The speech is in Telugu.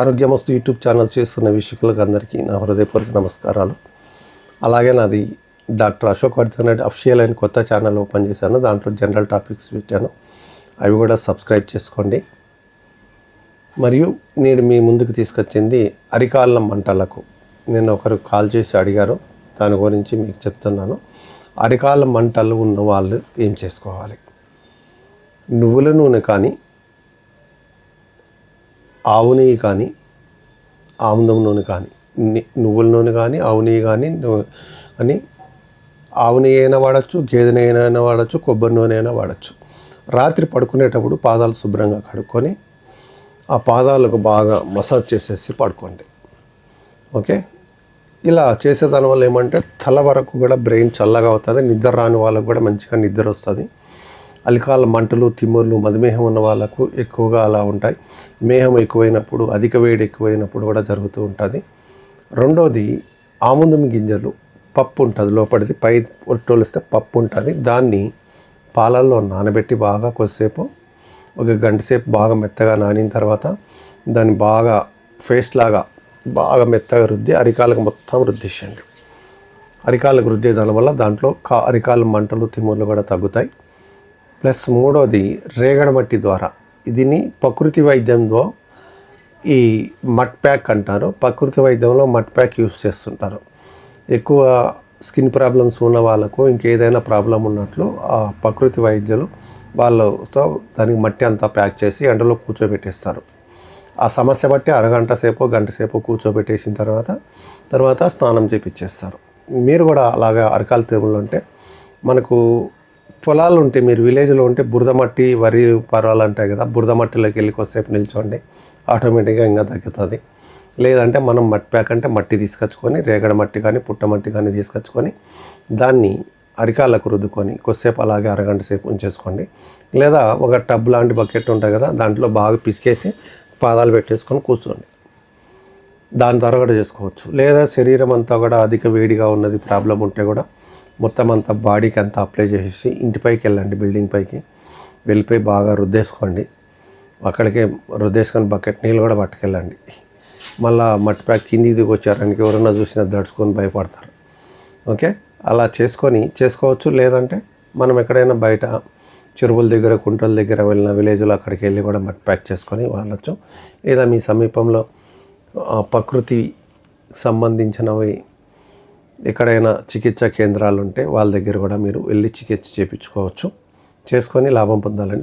ఆరోగ్యమస్తు యూట్యూబ్ ఛానల్ చేస్తున్న వీక్షకులకు అందరికీ నా హృదయపూర్వక నమస్కారాలు. అలాగే నాది డాక్టర్ అశోక్ వర్ధన్ రెడ్డి అఫిషియల్ అని కొత్త ఛానల్ ఓపెన్ చేశాను. దాంట్లో జనరల్ టాపిక్స్ పెట్టాను. అవి కూడా సబ్స్క్రైబ్ చేసుకోండి. మరియు నేను మీ ముందుకు తీసుకొచ్చింది అరికాళ్ళ మంటలకు. నేను ఒకరు కాల్ చేసి అడిగారు. దాని గురించి మీకు చెప్తున్నాను. అరికాళ్ళ మంటలు ఉన్న వాళ్ళు ఏం చేసుకోవాలి? నువ్వుల నూనె కానీ ఆవు నెయ్యి కానీ ఆముదం నూనె కానీ నువ్వుల నూనె కానీ ఆవు నెయ్యి కానీ అని ఆవు నెయ్యి అయినా వాడచ్చు గేదె నెయ్యి అయినా వాడచ్చు కొబ్బరి నూనె అయినా వాడచ్చు. రాత్రి పడుకునేటప్పుడు పాదాలు శుభ్రంగా కడుక్కొని ఆ పాదాలకు బాగా మసాజ్ చేసేసి పడుకోండి. ఓకే? ఇలా చేసే దానివల్ల ఏమంటే తల వరకు కూడా బ్రెయిన్ చల్లగా అవుతుంది నిద్ర రాని వాళ్ళకు కూడా మంచిగా నిద్ర వస్తుంది. అలికాల మంటలు తిమ్ముర్లు మధుమేహం ఉన్న వాళ్ళకు ఎక్కువగా అలా ఉంటాయి. మేహం ఎక్కువైనప్పుడు అధిక వేడి ఎక్కువైనప్పుడు కూడా జరుగుతూ ఉంటుంది. రెండోది ఆముదం గింజలు పప్పు ఉంటుంది. లోపలిది పై ఒట్టోలిస్తే పప్పు ఉంటుంది. దాన్ని పాలల్లో నానబెట్టి బాగా కొద్దిసేపు ఒక గంట సేపు బాగా మెత్తగా నానిన తర్వాత దాన్ని బాగా పేస్ట్ లాగా బాగా మెత్తగా రుద్ది అరికాలకు మొత్తం రుద్దేసేయండి. అరికాలకు రుద్దే దానివల్ల దాంట్లో కా అరికాల మంటలు తిమ్ముర్లు కూడా తగ్గుతాయి. ప్లస్ మూడోది రేగడ మట్టి ద్వారా. దీన్ని ప్రకృతి వైద్యంలో ఈ మట్ ప్యాక్ అంటారు. ప్రకృతి వైద్యంలో మట్ ప్యాక్ యూస్ చేస్తుంటారు. ఎక్కువ స్కిన్ ప్రాబ్లమ్స్ ఉన్న వాళ్ళకు ఇంకేదైనా ప్రాబ్లం ఉన్నట్లు ఆ ప్రకృతి వైద్యులు వాళ్ళతో దానికి మట్టి అంతా ప్యాక్ చేసి ఎండలో కూర్చోబెట్టేస్తారు. ఆ సమస్య బట్టి అరగంట సేపు గంట సేపు కూర్చోబెట్టేసిన తర్వాత తర్వాత స్నానం చేపించేస్తారు మీరు కూడా అలాగా అరకాల తిరుమల ఉంటే మనకు పొలాలు ఉంటే మీరు విలేజ్లో ఉంటే బురద మట్టి వరి పర్వాలు ఉంటాయి కదా బురద మట్టిలోకి వెళ్ళి కొద్దిసేపు నిల్చోండి. ఆటోమేటిక్గా ఇంకా తగ్గుతుంది. లేదంటే మనం మట్టి ప్యాక్ అంటే మట్టి తీసుకొచ్చుకొని రేగడ మట్టి కానీ పుట్ట మట్టి కానీ తీసుకొచ్చుకొని దాన్ని అరికాళ్ళకు రుద్దుకొని కొద్దిసేపు అలాగే అరగంట సేపు ఉంచేసుకోండి. లేదా ఒక టబ్ లాంటి బకెట్ ఉంటుంది కదా దాంట్లో బాగా పిసికేసి పాదాలు పెట్టేసుకొని కూర్చోండి. దాని ద్వారా కూడా చేసుకోవచ్చు. లేదా శరీరం అంతా కూడా అధిక వేడిగా ఉన్నది ప్రాబ్లం ఉంటే కూడా మొత్తం అంతా బాడీకి అంతా అప్లై చేసేసి ఇంటిపైకి వెళ్ళండి బిల్డింగ్ పైకి. వెళ్ళిపోయి బాగా రుద్దేసుకోండి. అక్కడికే రుద్దేసుకొని బకెట్ నీళ్ళు కూడా పట్టుకెళ్ళండి. మళ్ళా మట్టి ప్యాక్ కిందికి దిగి వచ్చారనికి ఎవరన్నా చూసినా దడుచుకొని భయపడతారు. ఓకే? అలా చేసుకొని చేసుకోవచ్చు. లేదంటే మనం ఎక్కడైనా బయట చెరువుల దగ్గర కుంటల దగ్గర వెళ్ళిన విలేజ్లో అక్కడికి వెళ్ళి కూడా మట్టి ప్యాక్ చేసుకొని వాళ్ళచ్చు లేదా మీ సమీపంలో ప్రకృతి సంబంధించినవి ఎక్కడైనా చికిత్సా కేంద్రాలు ఉంటే వాళ్ళ దగ్గర కూడా మీరు వెళ్ళి చికిత్స చేయించుకోవచ్చు చేసుకొని లాభం పొందాలని